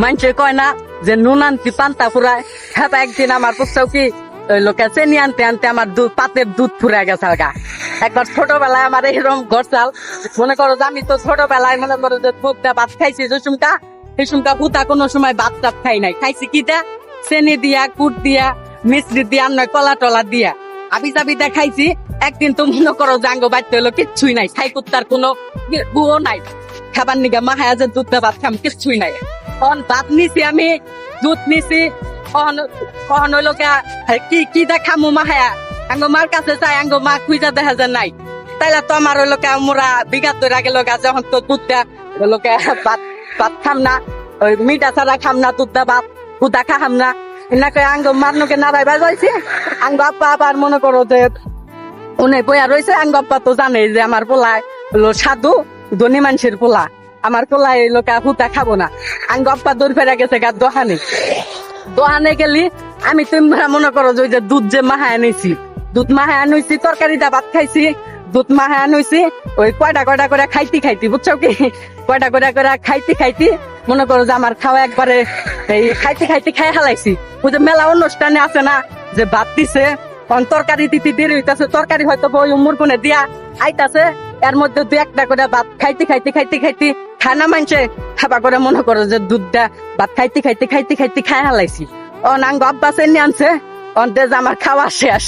মানুষে কয় না যে নুন আনতি পান্তা ফুরায়? হ্যাঁ একদিন আমার পুস্তক কি লোকে চেনি আনতে আনতে আমার দুধ পাতের দুধ ফুরে গেছে গা একবার ছোটবেলায় আমার এরকম গরচাল মনে করো যে আমি তো ছোটবেলায় মনে করো যে ভোগটা ভাত খাইছি জসুমকা হেসুমকা হুতা কোনো সময় ভাত টাত খাই নাই। খাইছি কিটা চেনি দিয়া কুট দিয়া মিশ্রি দিয়া নয় কলা টলা দিয়া। আবি জাবি দেখাইছি একদিন তো মনে করো যে আঙ্গ বাড়তে হলো কিচ্ছুই নাই। খাই কুত্তার কোনো গুও নাই। খাবার নিগা মাহায়া যে দুধ ভাত খাম, কিচ্ছুই নাই। অন ভাত নিছি আমি দুধ নিছি অন অন হইল কে, কি কি দেখামু মাহায়া আঙ্গ মার কাছে চাই আঙ্গ মা খুঁজা দেখা যায় নাই। তাইলে তো আমার হইল কে মোরা বিঘাত ধরে গেল গা যখন তো দুধটা হইল ভাত ভাত খাম না, ওই মিঠা ছাড়া খাম না দুধটা ভাত হুদা খাম না। এনাকে আঙ্গ মারনুকে নাড়াই বাজাইছে আঙ্গ আপা আবার মনে করো যে উনি বইয়া রয়েছে আঙ্গ আপা তো জানে যে আমার পোলা হলো সাধু, ধনী মানুষের পোলা। আমার পোলা এই লোকা হুতা খাব না। আঙ্গ আপা দূর ফেরা গেছে গা দোহানে। দোহানে গেলি, আমি তোমরা মনে করো যে যে দুধ যে মাহায় আনিছি। দুধ মাহায় আনুইছি তরকারিটা ভাত খাইছি। দুধ মাহায় আনুইছি ওই কয়টা কয়টা করে খাইতি খাইতি, বুঝছ কি? কয়টা কয়টা করে খাইতি খাইতি, মনে করো যে আমার খাওয়া একবারে এই খাইতে খাইতে খাই হালাইছি। ওই যে মেলা অনুষ্ঠানে আছে না, যে ভাত দিছে তখন তরকারি দিতে দেরি হইতাছে তরকারি হয়তো ওই উমর কোনে দিয়া আইতাছে, এর মধ্যে দু একটা করে ভাত খাইতে খাইতে খাইতে খাইতে খানা মানছে খাবা করে মনে করো যে দুধটা ভাত খাইতে খাইতে খাইতে খাইতে খাই হালাইছি। ও নাঙ্গ আব্বাস এনে আনছে। অন্তে যে আমার খাওয়া শেষ।